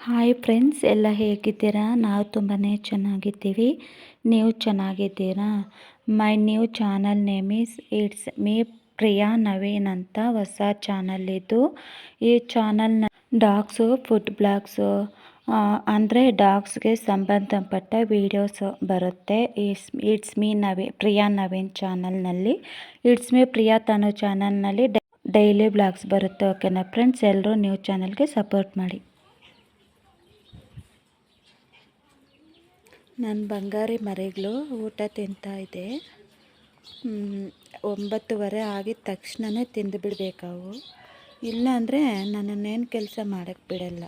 Hi friends ಎಲ್ಲ ಹೇಗಿದ್ದೀರಾ? ನಾವು ತುಂಬಾ ಚೆನ್ನಾಗಿದ್ದೀವಿ. ನೀವು ಚೆನ್ನಾಗಿದ್ದೀರಾ? My new channel name is it's me Priya Naveen ಅಂತ ಹೊಸ ಚಾನಲ್ ಇದು. ಈ ಚಾನಲ್ನ ಡಾಗ್ಸು ಫುಡ್ ಬ್ಲಾಗ್ಸು ಅಂದರೆ ಡಾಗ್ಸ್ಗೆ ಸಂಬಂಧಪಟ್ಟ ವೀಡಿಯೋಸ್ ಬರುತ್ತೆ. It's it's me Navi Priya Naveen ಚಾನಲ್ನಲ್ಲಿ ಇಟ್ಸ್ ಮೀ ಪ್ರಿಯಾ ತನು ಚಾನಲ್ನಲ್ಲಿ ಡೈಲಿ ಬ್ಲಾಗ್ಸ್ ಬರುತ್ತೆ ಓಕೆನಾ ಫ್ರೆಂಡ್ಸ್ ಎಲ್ಲರೂ ನ್ಯೂ ಚಾನಲ್ಗೆ ಸಪೋರ್ಟ್ ಮಾಡಿ. ನನ್ನ ಬಂಗಾರಿ ಮರಿಗಳು ಊಟ ತಿಂತಾ ಇದೆ. ಒಂಬತ್ತುವರೆ ಆಗಿದ ತಕ್ಷಣವೇ ತಿಂದು ಬಿಡಬೇಕವು ಇಲ್ಲಾಂದರೆ ನನ್ನನ್ನೇನು ಕೆಲಸ ಮಾಡೋಕ್ಕೆ ಬಿಡಲ್ಲ.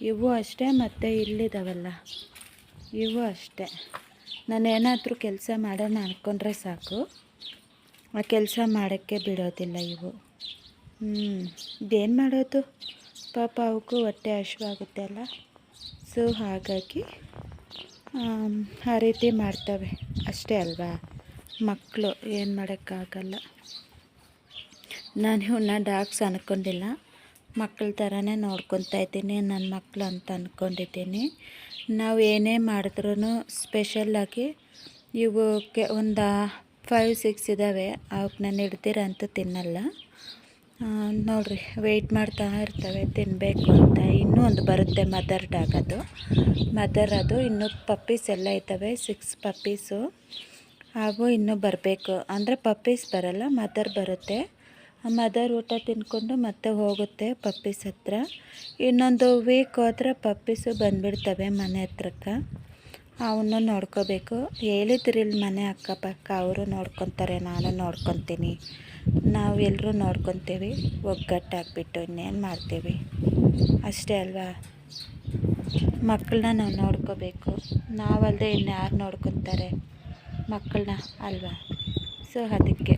ಇವು ಅಷ್ಟೇ ಮತ್ತು ಇಲ್ಲಿದ್ದಾವಲ್ಲ ಇವು ಅಷ್ಟೇ. ನಾನೇನಾದರೂ ಕೆಲಸ ಮಾಡೋಣ ಅಂದ್ಕೊಂಡ್ರೆ ಸಾಕು. ಆ ಕೆಲಸ ಮಾಡೋಕ್ಕೆ ಬಿಡೋದಿಲ್ಲ ಇವು. ಹ್ಞೂ ಇದೇನು ಮಾಡೋದು? ಪಾಪ ಅವಕ್ಕೂ ಹೊಟ್ಟೆ ಹಶ್ವಾಗುತ್ತೆ ಅಲ್ಲ. ಸೊ ಹಾಗಾಗಿ ಆ ರೀತಿ ಮಾಡ್ತವೆ. ಅಷ್ಟೇ ಅಲ್ವಾ? ಮಕ್ಕಳು ಏನು ಮಾಡೋಕ್ಕಾಗಲ್ಲ. ನಾನು ಇವನ್ನ ಡಾಗ್ಸ್ ಅಂದ್ಕೊಂಡಿಲ್ಲ ಮಕ್ಕಳ ಥರನೇ ನೋಡ್ಕೊತಾ ಇದ್ದೀನಿ ನನ್ನ ಮಕ್ಕಳು ಅಂತ ಅಂದ್ಕೊಂಡಿದ್ದೀನಿ ನಾವು ಏನೇ ಮಾಡಿದ್ರೂ ಸ್ಪೆಷಲ್ಲಾಗಿ ಇವಕ್ಕೆ ಒಂದು ಫೈವ್ ಸಿಕ್ಸ್ ಇದ್ದಾವೆ ಅವಕ್ಕೆ ನಾನು ಹಿಡ್ದಿರಂತೂ ತಿನ್ನಲ್ಲ. ನೋಡಿರಿ ವೆಯ್ಟ್ ಮಾಡ್ತಾ ಇರ್ತವೆ ತಿನ್ನಬೇಕು ಅಂತ. ಇನ್ನೂ ಒಂದು ಬರುತ್ತೆ ಮದರ್ ಡಾಗ್ ಅದು. ಮದರ್ ಅದು, ಇನ್ನೂ ಪಪ್ಪೀಸ್ ಎಲ್ಲ ಇದ್ದಾವೆ ಸಿಕ್ಸ್ ಪಪ್ಪೀಸು ಹಾಗೂ ಇನ್ನೂ ಬರಬೇಕು. ಅಂದರೆ ಪಪ್ಪೀಸ್ ಬರಲ್ಲ ಮದರ್ ಬರುತ್ತೆ. ಮದರ್ ಊಟ ತಿನ್ಕೊಂಡು ಮತ್ತೆ ಹೋಗುತ್ತೆ ಪಪ್ಪೀಸ್ ಹತ್ರ. ಇನ್ನೊಂದು ವೀಕ್ ಹೋದ್ರೆ ಪಪ್ಪೀಸು ಬಂದುಬಿಡ್ತವೆ ಮನೆ ಹತ್ರಕ್ಕೆ. ಅವನ್ನ ನೋಡ್ಕೋಬೇಕು. ಹೇಳಿದ್ರಿಲ್ಲ ಮನೆ ಅಕ್ಕಪಕ್ಕ, ಅವರು ನೋಡ್ಕೊತಾರೆ, ನಾನು ನೋಡ್ಕೊತೀನಿ. ನಾವು ಎಲ್ಲರೂ ನೋಡ್ಕೊತೀವಿ, ಒಗ್ಗಟ್ಟಾಗ್ಬಿಟ್ಟು ಇನ್ನೇನು ಮಾಡ್ತೀವಿ. ಅಷ್ಟೇ ಅಲ್ವಾ? ಮಕ್ಕಳನ್ನ ನಾವು ನೋಡ್ಕೋಬೇಕು. ನಾವಲ್ಲದೆ ಇನ್ನು ಯಾರು ನೋಡ್ಕೊತಾರೆ ಮಕ್ಕಳನ್ನ ಅಲ್ವಾ? ಸೊ ಅದಕ್ಕೆ.